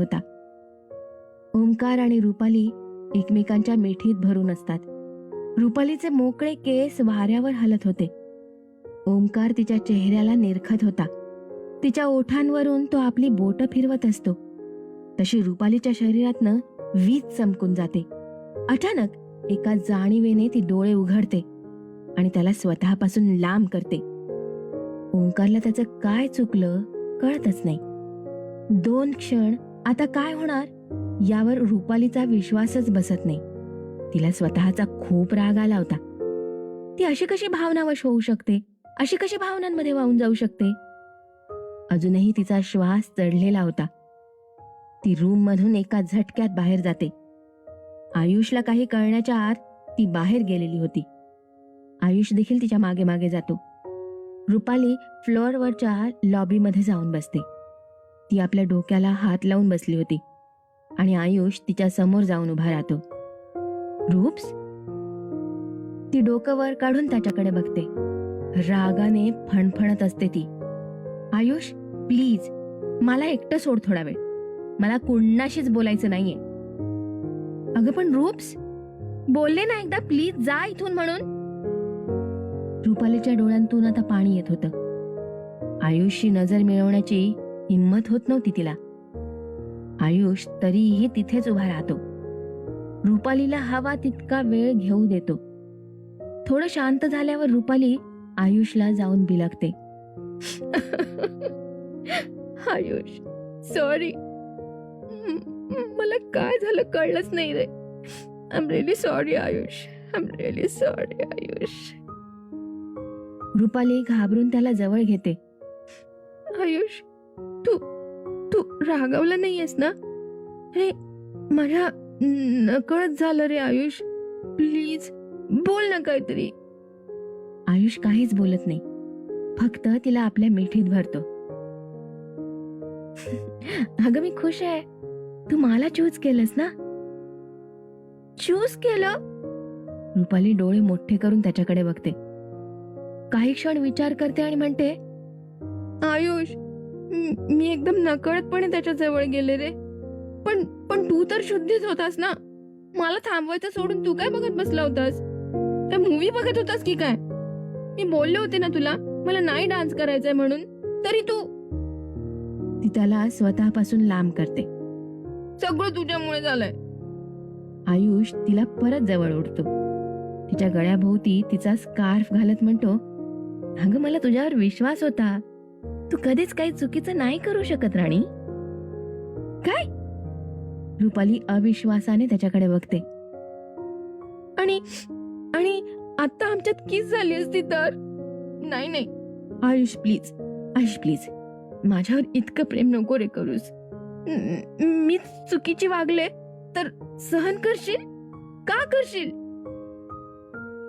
होता. ओंकार आणि रुपाली एकमेकांच्या मिठीत भरून असतात. रुपालीचे मोकळे केस वाऱ्यावर हलत होते. ओंकार तिच्या चेहऱ्याला निरखत होता. तिच्या ओठांवरून तो आपली बोट फिरवत असतो. तशी रुपालीच्या शरीरातनं वीज चमकून जाते. अचानक एका जाणीवेने ती डोळे उघडते आणि त्याला स्वतःपासून लांब करते. ओंकारला त्याचं काय चुकलं कळतच नाही. दोन क्षण आता काय होणार? यावर रुपालीचा विश्वासच बसत नाही. तिला स्वतःचा खूप राग आला होता. ती अशी कशी भावनावश होऊ शकते? अशी कशी भावनांमध्ये वाहून जाऊ शकते? अजूनही तिचा श्वास चढलेला होता. ती रूम मधून एका झटक्यात बाहेर जाते. आयुषला काही कळण्याच्या आत ती बाहेर गेलेली होती. आयुष देखील तिच्यामागे मागे जातो. रुपाली फ्लोअरवरच्या लॉबीमध्ये जाऊन बसते. ती आपल्या डोक्याला हात लावून बसली होती आणि आयुष तिच्या समोर जाऊन उभा राहतो. रूप्स? ती डोकं वर काढून त्याच्याकडे बघते. रागाने फणफणत असते ती. आयुष प्लीज मला एकटं सोड थोडा वेळ. मला कुणाशीच बोलायचं नाहीये. अगं पण रूप्स? बोलले ना एकदा प्लीज जा इथून म्हणून. रुपालीच्या डोळ्यांतून आता पाणी येत होतं. आयुषची नजर मिळवण्याची हिंमत होत नव्हती तिला. आयुष तरीही तिथेच उभा राहतो. रुपालीला हवा तितका वेळ घेऊ देतो. थोडं शांत झाल्यावर रुपाली आयुषला जाऊन बिलगते. आयुष सॉरी मला काय झालं कळलंच नाही रे. I am really sorry Ayush. I am really sorry Ayush. Rupali घाबरून त्याला जवळ घेते. आयुष तू तू रागावला नाहीयेस ना? रे माझ्या नकळत झालं रे आयुष. प्लीज बोल ना काहीतरी. आयुष काहीच बोलत नाही. फक्त तिला आपल्या मिठीत भरतो. अगं मी खुश आहे. तू मला चूज केलंस ना? चूज केलं? रुपाली डोळे मोठे करून त्याच्याकडे बघते. काही क्षण विचार करते आणि म्हणते आयुष मी एकदम नकळतपणे त्याच्याजवळ गेले रे. पण पण तू तर शुद्धीच होतास ना? मला थांबवायचं सोडून तू काय बघत बसला होतास? त्या मूवी बघत होतास की काय? मी बोलले होते ना तुला मला नाही डान्स करायचंय म्हणून तरी तू ती त्याला स्वतःपासून लांब करते. सगळं तुझ्यामुळे झालंय. आयुष तिला परत जवळ ओढतो. तिच्या गळ्याभोवती तिचा स्कार्फ घालत म्हणतो अगं मला तुझ्यावर विश्वास होता. तू कधीच काही चुकीचं नाही करू शकत राणी. काय? रुपाली अविश्वासाने त्याच्याकडे बघते. आणि आणि आता आमच्यात किस झाली असती तर? नाही नाही. आयुष प्लीज. आयुष प्लीज. माझ्यावर इतकं प्रेम नको रे करूस. मीच मी चुकीची वागले तर सहन करशील? का करशील?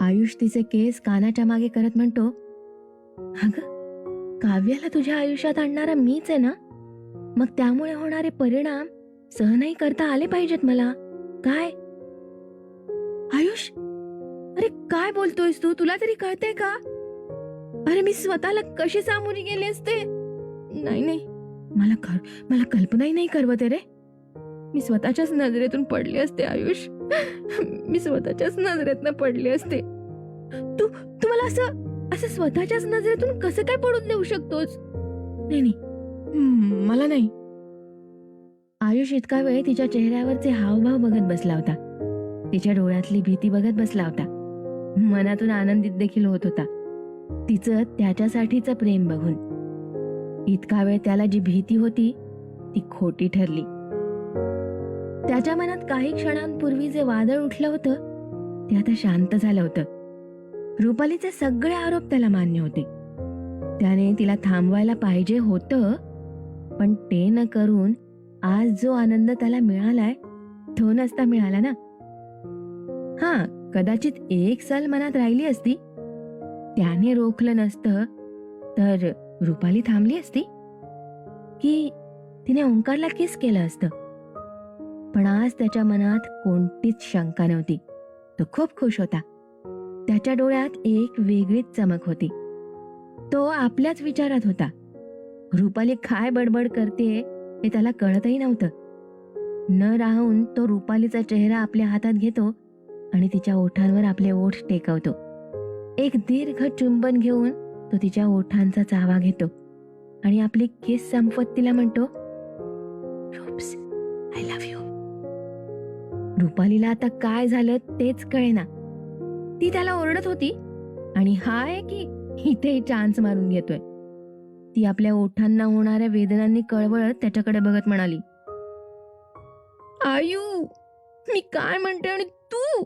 आयुष तिचे केस कानाच्या मागे करत म्हणतो अगं काव्याला तुझ्या आयुष्यात आणणारा मीच आहे ना? मग त्यामुळे होणारे परिणाम सहनही करता आले पाहिजेत मला. काय? आयुष? अरे काय बोलतोयस तू? तुला तरी कळतंय का? अरे मी स्वतःला कशी सामोरी गेले असते नाही नाही. मला कर मला कल्पनाही नाही करवते रे. मी स्वतःच्याच नजरेतून पडले असते आयुष. मी स्वतःच्याच नजरेतनं पडले असते. तू तू मला असं असं स्वतःच्याच नजरेतून कसं काय पडून देऊ शकतोस? नाही नाही. हम्म, मला नाही. आयुष इतका वेळ तिच्या चेहऱ्यावरचे हावभाव बघत बसला होता. तिच्या डोळ्यातली भीती बघत बसला होता. मनातून आनंदित देखील होत होता. तिचं त्याच्यासाठीचं प्रेम बघून. इतका वेळ त्याला जी भीती होती ती खोटी ठरली. त्याच्या मनात काही क्षणांपूर्वी जे वादळ उठलं होतं ते आता शांत झालं होतं. रुपालीचे सगळे आरोप त्याला मान्य होते. त्याने तिला थांबवायला पाहिजे होतं पण ते न करून आज जो आनंद त्याला मिळालाय तो नसता मिळाला ना. हा कदाचित एक सल मनात राहिली असती. त्याने रोखलं नसतं तर रुपाली थांबली असती? की तिने ओंकारला किस केलं असतं? पण आज त्याच्या मनात कोणतीच शंका नव्हती. तो खूप खुश होता. त्याच्या डोळ्यात एक वेगळीच चमक होती. तो आपल्याच विचारात होता. रुपाली काय बडबड करते हे त्याला कळतही नव्हतं. न राहून तो रुपालीचा चेहरा आपल्या हातात घेतो आणि तिच्या ओठांवर आपले ओठ टेकवतो. एक दीर्घ चुंबन घेऊन तो तिच्या ओठांचा चावा घेतो आणि आपली केस संपत तिला म्हणतो आय लव्ह यू रुपालीला आता काय झालं तेच कळेना. ती त्याला ओरडत होती आणि हा आहे की इथे चान्स मारून घेतोय. ती आपल्या ओठांना होणाऱ्या वेदनांनी कळवळत त्याच्याकडे बघत म्हणाली आयू मी काय म्हणते आणि तू?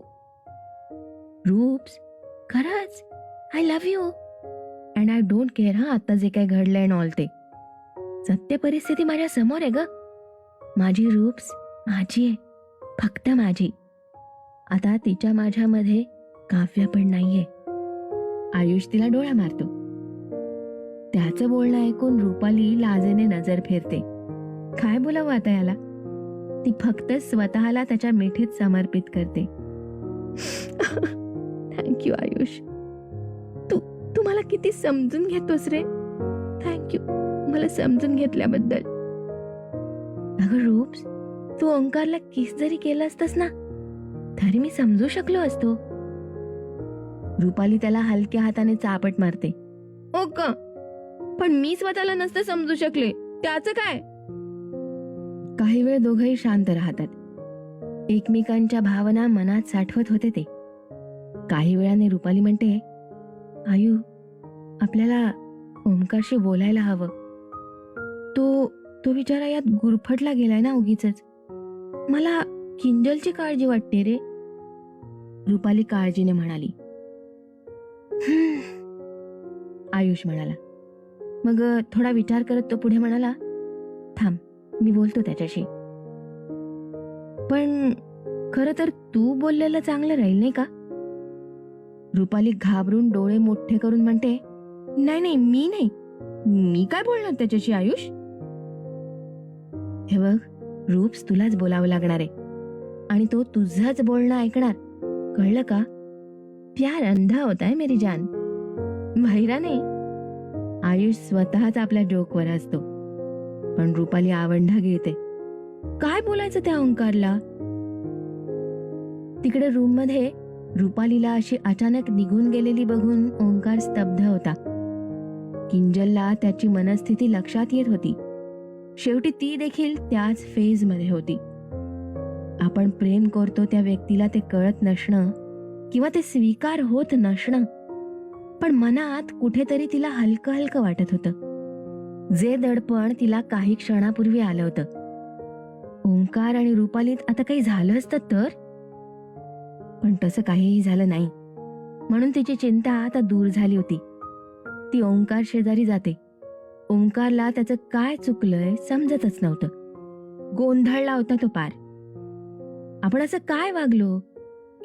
रूप्स खरंच? I love you and I don't care हा आता जे काय घडलंय अँड ऑल ते. सत्य परिस्थिती माझ्यासमोर आहे ग. माझी रूप्स माझी आहे फक्त माझी. आता तिच्या माझ्यामध्ये काव्य पण नाहीये. आयुष तिला डोळा मारतो. त्याचं बोलणं ऐकून रुपाली लाजेने नजर फिरते. काय बोलावं आता याला? ती फक्त स्वतःला त्याच्या मिठीत समर्पित करते. थँक्यू आयुष. तू तू मला किती समजून घेतोस रे? थँक्यू मला समजून घेतल्याबद्दल. अगं रूप्स तू ओंकारला किस जरी केलं असतस ना तरी मी समजू शकलो असतो. रुपाली त्याला हलक्या हाताने चापट मारते. ओ का? पण मी स्वतःला नसते समजू शकले. त्याचं काय? काही वेळ दोघही शांत राहतात. एकमेकांच्या भावना मनात साठवत होते ते. काही वेळाने रुपाली म्हणते आयु आपल्याला ओंकारशी बोलायला हवं. तो तो बिचारा यात गुरफटला गेलाय ना उगीच मला किंजलची काळजी वाटते रे. रुपाली काळजीने म्हणाली. आयुष म्हणाला मग थोडा विचार करत तो पुढे म्हणाला थांब मी बोलतो त्याच्याशी. पण खर तर तू बोललेलं चांगलं राहील नाही का? रुपाली घाबरून डोळे मोठे करून म्हणते नाही नाही मी नाही. मी काय बोलणार त्याच्याशी आयुष? हे बघ रूप्स तुलाच बोलावं लागणार आहे आणि तो तुझंच बोलणं ऐकणार. कळलं का? प्यार अंधा होताय मेरी जान. भैरा नाही आयुष स्वतःच आपल्या जोकवर असतो. पण रुपाली आवंढा गिळते काय बोलायचं त्या ओंकारला? तिकडे रूममध्ये रुपालीला अशी अचानक निघून गेलेली बघून ओंकार स्तब्ध होता. किंजलला त्याची मनस्थिती लक्षात येत होती. शेवटी ती देखील त्याच फेजमध्ये होती. आपण प्रेम करतो त्या व्यक्तीला ते कळत नसणं किंवा ते स्वीकार होत नसणं. पण मनात कुठेतरी तिला हलकं हलकं वाटत होतं. जे दडपण तिला काही क्षणापूर्वी आलं होतं. ओंकार आणि रुपालीत आता काही झालं असतं तर? पण तसं काहीही झालं नाही. म्हणून तिची चिंता आता दूर झाली होती. ती ओंकार शेजारी जाते. ओंकारला त्याचं काय चुकलंय समजतच नव्हतं. गोंधळला होता तो पार. आपण असं काय वागलो?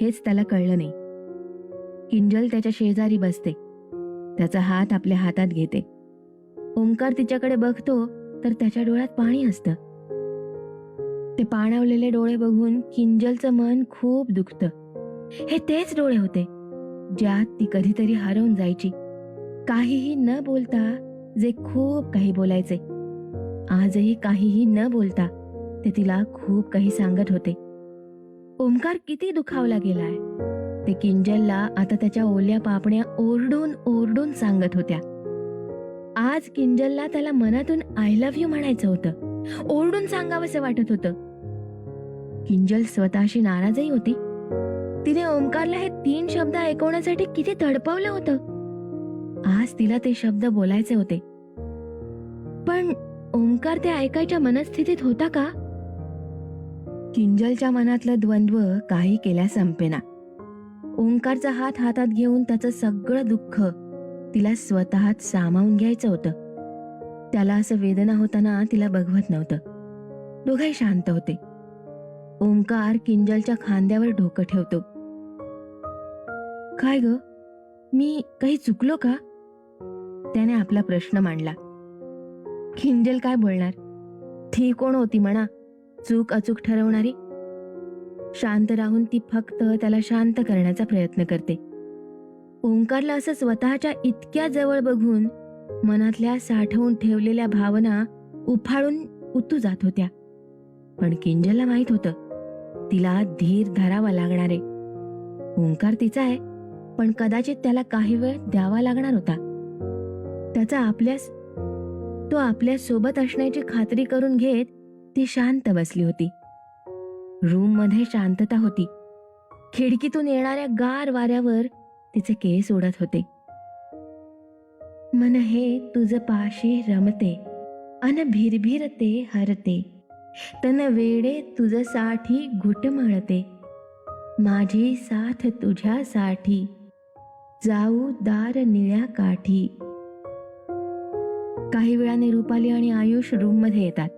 हेच त्याला कळलं नाही. किंजल त्याच्या शेजारी बसते. त्याचा हात आपल्या हातात घेते. ओंकार तिच्याकडे बघतो तर त्याच्या डोळ्यात पाणी असतं. ते पाणावलेले डोळे बघून किंजलचं मन खूप दुखतं. हे तेच डोळे होते ज्यात ती कधीतरी हरवून जायची. काहीही न बोलता जे खूप काही बोलायचे. आजही काहीही न बोलता ते तिला खूप काही सांगत होते. ओंकार किती दुखावला गेलाय. ते किंजलला आता त्याच्या ओल्या पापण्या ओरडून ओरडून सांगत होत्या. आज किंजलला त्याला मनातून आय लव्ह यू म्हणायचं होतं. ओरडून सांगावंसं वाटत होतं. किंजल स्वतःशी नाराजही होती. तिने ओंकारला हे तीन शब्द ऐकवण्यासाठी किती तडपवलं होतं. आज तिला ते शब्द बोलायचे होते. पण ओंकार ते ऐकायच्या मनस्थितीत होता का? किंजलच्या मनातलं द्वंद्व काही केल्या संपेना. ओंकारचा हात हातात घेऊन त्याचं सगळं दुःख तिला स्वतःत सामावून घ्यायचं होतं. त्याला असं वेदना होताना तिला बघवत नव्हतं. दोघंही शांत होते. ओंकार किंजलच्या खांद्यावर डोकं ठेवतो. काय ग? मी काही चुकलो का? त्याने आपला प्रश्न मांडला. किंजल काय बोलणार? ठीक कोण होती म्हणा? चूक अचूक ठरवणारी शांत राहून ती फक्त त्याला शांत करण्याचा प्रयत्न करते. ओंकारला असं स्वतःच्या इतक्या जवळ बघून मनातल्या साठवून ठेवलेल्या भावना उफाळून उतू जात होत्या. पण किंजलला माहीत होतं तिला धीर धरावा लागणार. आहे ओंकार तिचा आहे पण कदाचित त्याला काही वेळ द्यावा लागणार होता. त्याचा आपल्यास तो आपल्यासोबत असण्याची खात्री करून घेत ती शांत बसली होती. रूममध्ये शांतता होती. खिडकीतून येणाऱ्या गार वाऱ्यावर तिचे केस उडत होते. मन हे तुझ पाशी रमते अन भिरभिरते हरते तन वेडे तुझसाठी घुटमळते माझी साथ तुझ्यासाठी जाऊ दार निळ्या काठी. काही वेळाने रुपाली आणि आयुष रूममध्ये येतात.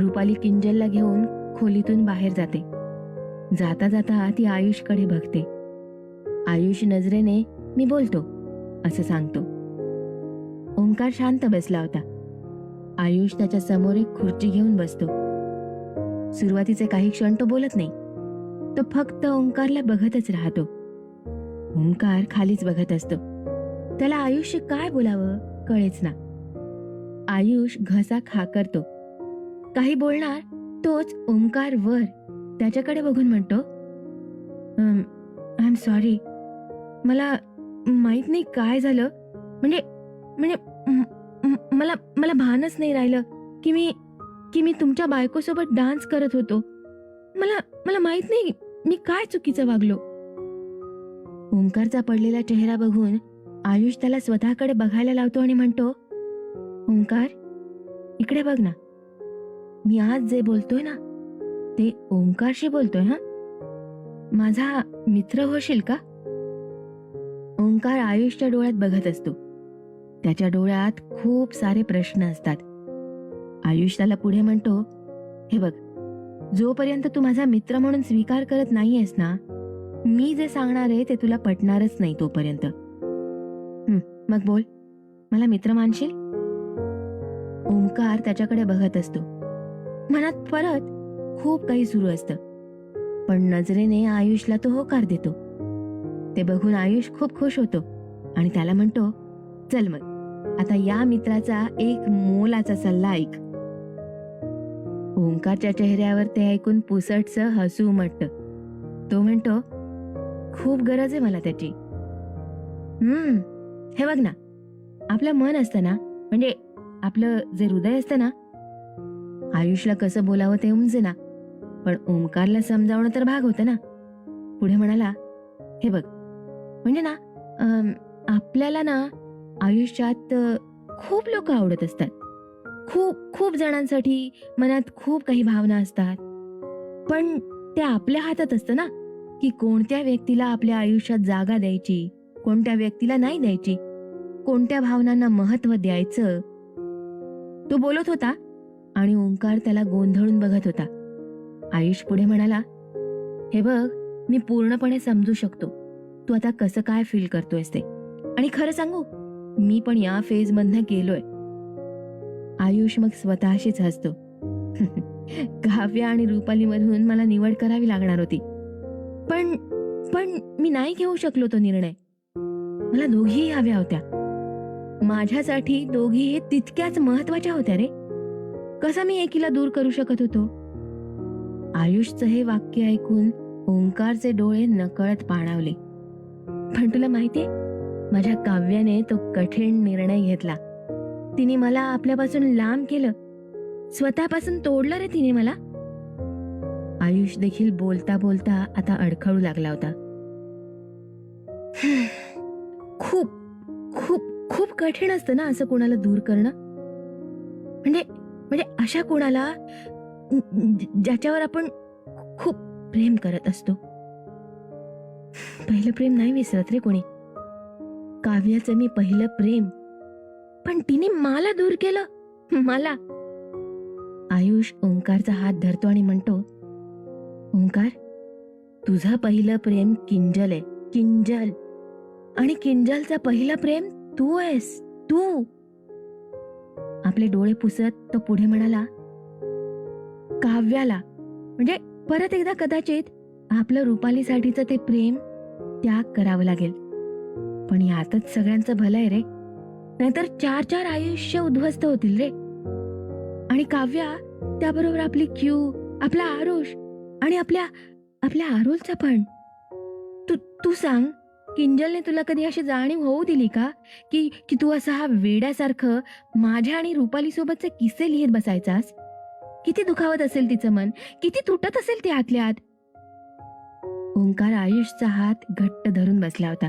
रुपाली किंजलला घेऊन खोलीतून बाहेर जाते. जाता जाता ती आयुषकडे बघते. आयुष नजरेने मी बोलतो असं सांगतो. ओंकार शांत बसला होता. आयुष त्याच्यासमोर एक खुर्ची घेऊन बसतो. सुरुवातीचे काही क्षण तो बोलत नाही. तो फक्त ओंकारला बघतच राहतो. ओंकार खालीच बघत असतो. त्याला आयुष्य काय बोलावं कळेच ना. आयुष घसा खा करतो काही बोलणार? तोच ओंकार वर. त्याच्याकडे बघून म्हणतो आय एम सॉरी मला माहीत नाही काय झालं. म्हणजे म्हणजे मला मला भानच नाही राहिलं की मी की मी तुमच्या बायकोसोबत डान्स करत होतो. मला मला माहीत नाही मी काय चुकीचं वागलो. ओंकारचा पडलेला चेहरा बघून आयुष त्याला स्वतःकडे बघायला लावतो आणि म्हणतो ओंकार इकडे बघ ना. मी आज जे बोलतोय ना ते ओंकारशी बोलतोय हा? माझा मित्र होशील का? ओंकार आयुषच्या डोळ्यात बघत असतो. त्याच्या डोळ्यात खूप सारे प्रश्न असतात. आयुष त्याला पुढे म्हणतो हे बघ जोपर्यंत तू माझा मित्र म्हणून स्वीकार करत नाहीयेस ना मी जे सांगणार आहे ते तुला पटणारच नाही तोपर्यंत. मग बोल. मला मित्र मानशील? ओंकार त्याच्याकडे बघत असतो. मनात परत खूप काही सुरू असतं. पण नजरेने आयुषला तो होकार देतो. ते बघून आयुष खूप खुश होतो आणि त्याला म्हणतो चल मग आता या मित्राचा एक मोलाचा सल्ला ऐक. ओंकारच्या चेहऱ्यावर ते ऐकून पुसटच हसू उमटत. तो म्हणतो खूप गरज आहे मला त्याची. हम्म हे बघ ना आपलं मन असतं ना म्हणजे आपलं जे हृदय असतं ना आयुषला कसं बोलावं ते उमजेना पण ओंकारला समजावणं तर भाग होतं ना. पुढे म्हणाला हे बघ म्हणजे ना आपल्याला ना आयुष्यात खूप लोक आवडत असतात. खूप खूप जणांसाठी मनात खूप काही भावना असतात. पण ते आपल्या हातात असतं ना की कोणत्या व्यक्तीला आपल्या आयुष्यात जागा द्यायची कोणत्या व्यक्तीला नाही द्यायची कोणत्या भावनांना महत्त्व द्यायचं. तो बोलत होता आणि ओंकार त्याला गोंधळून बघत होता. आयुष पुढे म्हणाला हे बघ मी पूर्णपणे समजू शकतो. तू आता कसं काय फील करतोयस ते? आणि खरं सांगू मी पण या फेज मधनं गेलोय. आयुष मग स्वतःशीच हसतो. काव्य आणि रुपाली मधून मला निवड करावी लागणार होती. पण पण मी नाही घेऊ शकलो तो निर्णय. मला दोघीही हव्या होत्या. माझ्यासाठी दोघीही तितक्याच महत्त्वाच्या होत्या रे. कसं मी एकीला दूर करू शकत होतो? आयुषचं हे वाक्य ऐकून ओंकारचे डोळे नकळत पाणावले. पण तुला माहितीये माझ्या काव्याने तो कठीण निर्णय घेतला. तिने मला आपल्यापासून लांब केलं. स्वतःपासून तोडलं रे तिने मला. आयुष देखील बोलता बोलता आता अडखळू लागला होता. खूप खूप खूप कठीण असतं ना असं कोणाला दूर करणं? म्हणजे म्हणजे अशा कोणाला ज्याच्यावर आपण खूप प्रेम करत असतो. पहिलं प्रेम नाही विसरत रे कोणी. काव्याचं मी पहिलं प्रेम. पण तिने मला दूर केलं. मला. आयुष ओंकारचा हात धरतो आणि म्हणतो ओंकार तुझं पहिलं प्रेम किंजल आहे. किंजल. आणि किंजलचं पहिलं प्रेम तू आहेस. तू. आपले डोळे पुसत तो पुढे म्हणाला काव्याला. म्हणजे परत एकदा कदाचित आपलं रुपालीसाठीचं ते प्रेम त्याग करावं लागेल. पण यातच सगळ्यांचं भलं आहे रे. नाहीतर चार चार आयुष्य उद्ध्वस्त होतील रे. आणि काव्या त्याबरोबर आपली क्यू आपला आरुष आणि आपल्या आपल्या आरुलचा पण. तू तू सांग. किंजलने तुला कधी अशी जाणीव होऊ दिली का? की की तू असा हा वेड्यासारखं माझ्या आणि रुपाली सोबतचे किस्से लिहित बसायचास? किती दुखावत असेल तिचं मन? किती तुटत असेल ते आतल्या आत ओंकार आयुषचा हात घट्ट धरून बसला होता.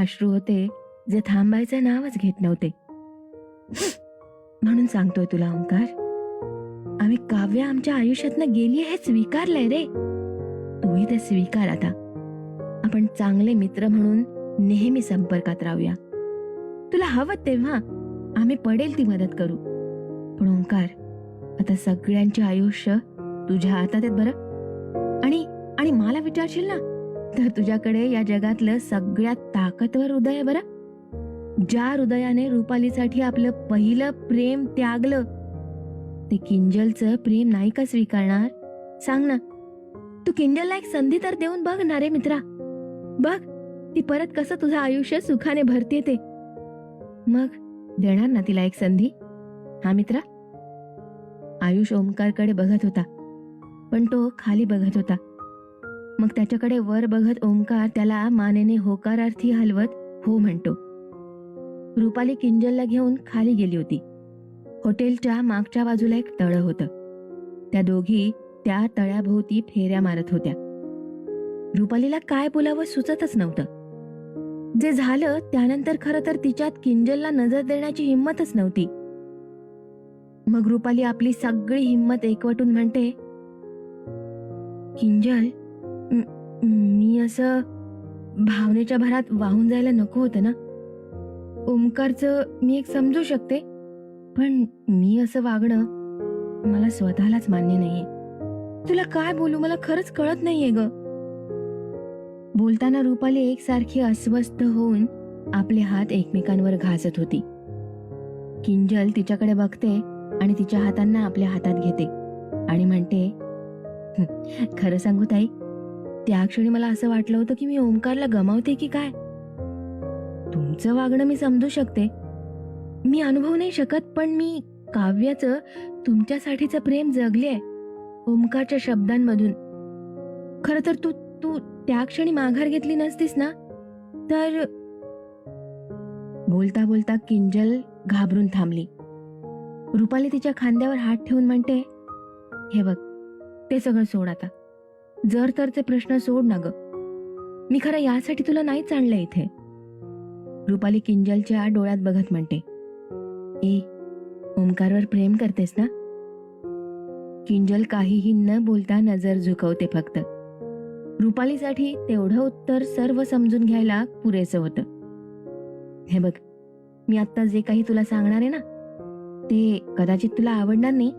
अश्रू होते जे थांबायचं नावच घेत नव्हते. म्हणून सांगतोय तुला ओंकार आम्ही काव्य आमच्या आयुष्यातनं गेली हे स्वीकारलंय रे. तूही ते स्वीकार आता. आपण चांगले मित्र म्हणून नेहमी संपर्कात राहूया. तुला हवं तेव्हा आम्ही पडेल ती मदत करू. पण ओंकार आता सगळ्यांचे आयुष्य तुझ्या हातात आहेत बरं. आणि आणि मला विचारशील ना तर तुझ्याकडे या जगातलं सगळ्यात ताकदवर हृदय आहे बरं. ज्या हृदयाने रुपालीसाठी आपलं पहिलं प्रेम त्यागलं ते किंजलचं प्रेम नाही का स्वीकारणार? सांग ना. तू किंजलला एक संधी तर देऊन बघ ना रे मित्रा. बघ ती परत कसं तुझं आयुष्य सुखाने भरते ते. मग देणार ना तिला एक संधी? हा मित्रा? आयुष ओंकारकडे बघत होता पण तो खाली बघत होता. मग त्याच्याकडे वर बघत ओंकार त्याला मानेने होकारार्थी हलवत हो म्हणतो. रुपाली किंजलला घेऊन खाली गेली होती. हॉटेलच्या मागच्या बाजूला एक तळ होतं. त्या दोघी त्या तळ्याभोवती फेऱ्या मारत होत्या. रुपालीला काय बोलावं सुचतच नव्हतं. जे झालं त्यानंतर खरं तर तिच्यात किंजलला नजर देण्याची हिंमतच नव्हती. मग रुपाली आपली सगळी हिंमत एकवटून म्हणते किंजल मी असं भावनेच्या भरात वाहून जायला नको होतं ना? ओमकारचं मी एक समजू शकते पण मी असं वागणं मला स्वतःलाच मान्य नाहीये. तुला काय बोलू? मला खरंच कळत नाहीये ग. बोलताना रुपाली एकसारखी अस्वस्थ होऊन आपले हात एकमेकांवर घासत होती. किंजल तिच्याकडे बघते आणि तिच्या हातांना आपल्या हातात घेते आणि म्हणते खरं सांगू ताई त्या क्षणी मला असं वाटलं होतं की मी ओंकारला गमावते की काय? तुमचं वागणं मी समजू शकते. मी अनुभवू नाही शकत पण मी काव्याचं तुमच्यासाठीचं प्रेम जगले ओंकारच्या शब्दांमधून. खरं तर तू तू त्या क्षणी माघार घेतली नसतीस ना? तर बोलता बोलता किंजल घाबरून थांबली. रुपाली तिच्या खांद्यावर हात ठेवून म्हणते हे बघ ते सगळं सोड आता. जर तरचे प्रश्न सोड ना ग. मी खरं यासाठी तुला नाहीच आणलं इथे. रुपाली किंजलच्या डोळ्यात बघत म्हणते ए ओंकारवर प्रेम करतेस ना? किंजल काहीही न बोलता नजर झुकवते फक्त. रुपालीसाठी तेवढं उत्तर सर्व समजून घ्यायला पुरेसं होतं. हे बघ मी आत्ता जे काही तुला सांगणार आहे ना ते कदाचित तुला आवडणार नाही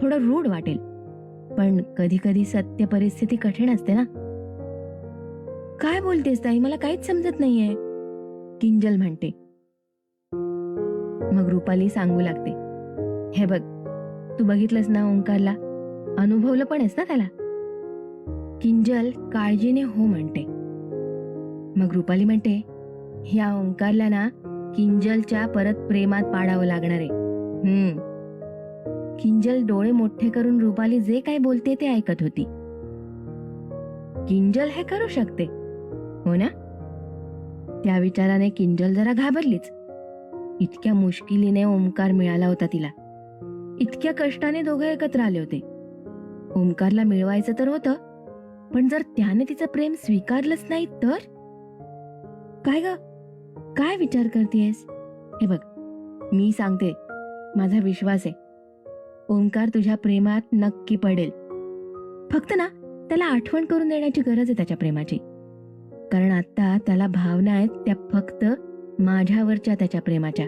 थोडं रूढ वाटेल. पण कधी कधी सत्य परिस्थिती कठीण असते ना. काय बोलतेस ताई? मला काहीच समजत नाहीये. किंजल म्हणते. मग रुपाली सांगू लागते. हे बघ तू बघितलंस ना ओंकारला? अनुभवलं पण आहेस ना त्याला? किंजल काळजीने हो म्हणते. मग रुपाली म्हणते ह्या ओंकारला ना किंजलच्या परत प्रेमात पाडावं लागणार आहे. हम्म. किंजल डोळे मोठे करून रुपाली जे काय बोलते ते ऐकत होती. किंजल हे करू शकते. हो ना? त्या विचाराने किंजल जरा घाबरलीच. इतक्या मुश्किलीने ओंकार मिळाला होता तिला. इतक्या कष्टाने दोघं एकत्र आले होते. ओंकारला मिळवायचं तर होतं पण जर त्याने तिचं प्रेम स्वीकारलंच नाही तर? काय ग? काय विचार करतेयस? हे बघ मी सांगते. माझा विश्वास आहे. ओंकार तुझ्या प्रेमात नक्की पडेल. फक्त ना त्याला आठवण करून देण्याची गरज आहे त्याच्या प्रेमाची. कारण आता त्याला भावना आहेत त्या फक्त माझ्यावरच्या त्याच्या प्रेमाच्या.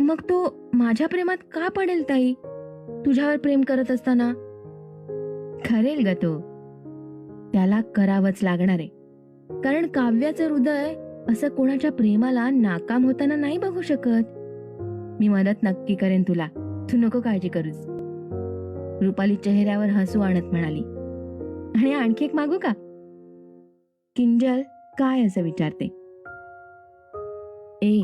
मग तो माझ्या प्रेमात का पडेल ताई? तुझ्यावर प्रेम करत असताना? खरेल ग तो. त्याला करावंच लागणार आहे. कारण काव्याचं हृदय असं कोणाच्या प्रेमाला नाकाम होताना नाही बघू शकत. मी मदत नक्की करेन तुला. तू नको काळजी करूस. रुपाली चेहऱ्यावर हसू आणत म्हणाली. आणि आणखी एक मागू का? किंजल काय असं विचारते? ए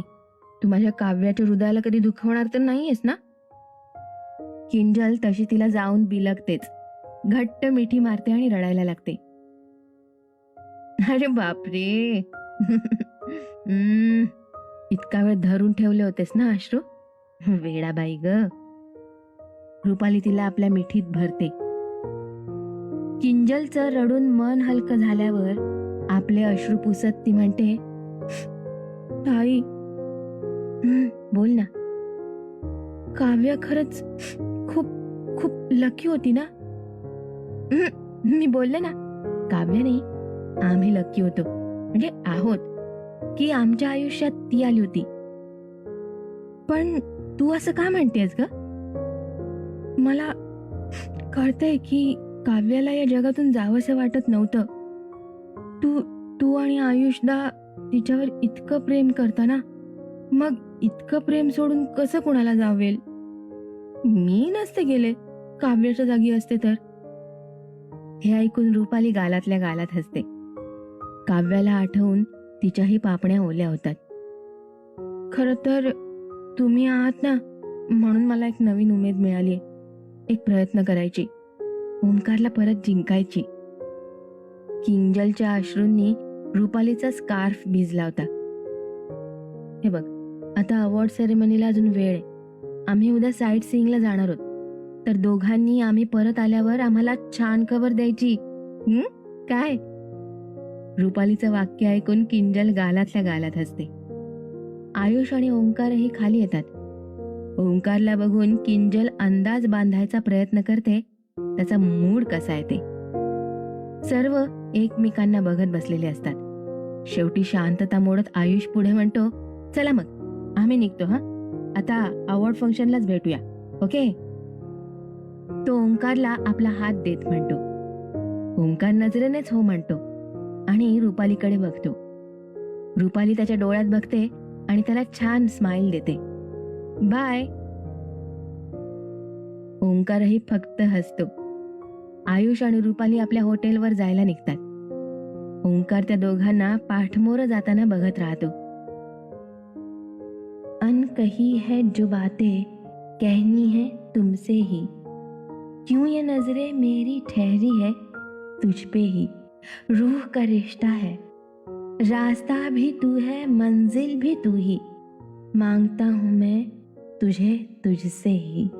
तू माझ्या काव्याच्या हृदयाला कधी दुखवणार तर नाहीयेस ना? किंजल तशी तिला जाऊन बिलगतेच. घट्ट मिठी मारते आणि रडायला लागते. अरे बापरे. इतका वेळ धरून ठेवले होतेस ना अश्रू? वेडाबाई ग. रुपाली तिला आपल्या मिठीत भरते. किंजलचं रडून मन हलकं झाल्यावर आपले अश्रू पुसत ती म्हणते ताई बोल ना. काव्य खरंच खूप खूप लकी होती ना? मी बोलले ना. काव्य नाही. आम्ही लकी होतो. म्हणजे आहोत. की आमच्या आयुष्यात ती आली होती. पण तू असं का म्हणतेस ग? मला कळतंय की काव्याला या जगातून जावंसं वाटत नव्हतं. तू तू आणि आयुषदा तिच्यावर इतकं प्रेम करता ना मग इतकं प्रेम सोडून कसं कोणाला जावेल मी नसते गेले. काव्याच्या जागी असते तर. हे ऐकून रुपाली गालातल्या गालात हसते. काव्याला आठवून तिच्याही पापण्या ओल्या होतात. खर तर तुम्ही आहात ना म्हणून मला एक नवीन उमेद मिळाली एक प्रयत्न करायची. ओंकारला परत जिंकायची. किंजलच्या अश्रूंनी रुपालीचा स्कार्फ भिजला होता. हे बघ आता अवॉर्ड सेरेमनीला अजून वेळ आहे. आम्ही उद्या साईट सीइंगला जाणार आहोत. तर दोघांनी आम्ही परत आल्यावर आम्हाला छान कवर द्यायची. काय? रुपालीचं वाक्य ऐकून किंजल गालातल्या गालात हसते. आयुष आणि ओंकारही खाली येतात. ओंकारला बघून किंजल अंदाज बांधायचा प्रयत्न करते. त्याचा मूड कसा आहे ते. सर्व एकमेकांना बघत बसलेले असतात. शेवटी शांतता मोडत आयुष पुढे म्हणतो चला मग आम्ही निघतो हा? आता अवॉर्ड फंक्शनलाच भेटूया ओके तो ओंकारला आपला हात देत म्हणतो. ओंकार नजरेनेच हो म्हणतो आणि रुपालीकडे बघतो. रुपाली त्याच्या डोळ्यात बघते आणि त्याला छान स्माइल देते. बाय. ओंकारही फक्त हसतो. आयुष आणि रुपाली आपल्या हॉटेलवर जायला निघतात. ओंकार त्या दोघांना पाठमोर जाताना बघत राहतो. अन कही है जो बातें कहनी है तुमसे ही. क्यों ये नज़रें मेरी ठहरी है? तुझ पे ही। रूह का रिश्ता है। रास्ता भी तू है, मंजिल भी तू ही। माँगता हूँ मैं तुझे, तुझसे ही।